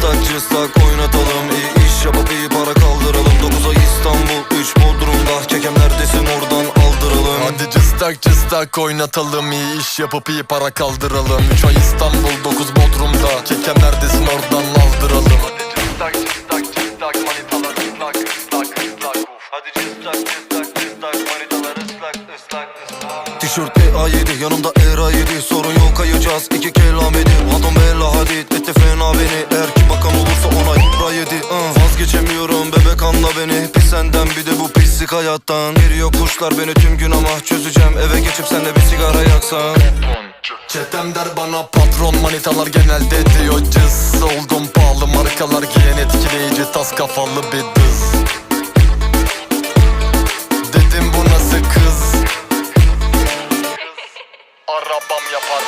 cıstak cıstak oynatalım İyi iş yapıp iyi para kaldıralım. 9 ay İstanbul 3 Bodrum'da Kekem neredesin oradan aldıralım. Hadi cıstak cıstak oynatalım iyi iş yapıp iyi para kaldıralım. 3 ay İstanbul 9 Bodrum'da Kekem neredesin oradan aldıralım. Hadi cıstak cıstak cıstak manitalar ıslak ıslak ıslak. Hadi cıstak cıstak cıstak manitalar ıslak ıslak ıslak. Tişört A7 yanımda ERA7 Sorun yok kayacağız Şakam olursa ona yıpra uh. Vazgeçemiyorum bebek anla beni. Bir senden bir de bu pislik hayattan. Giriyor kuşlar beni tüm gün ama Çözeceğim. Eve geçip senle bir sigara yaksan. Çetem der bana patron manitalar genelde diyor cız. Oldum pahalı markalar giyen etkileyici tas kafalı bir dız Dedim bu nasıl kız? Arabam yapar.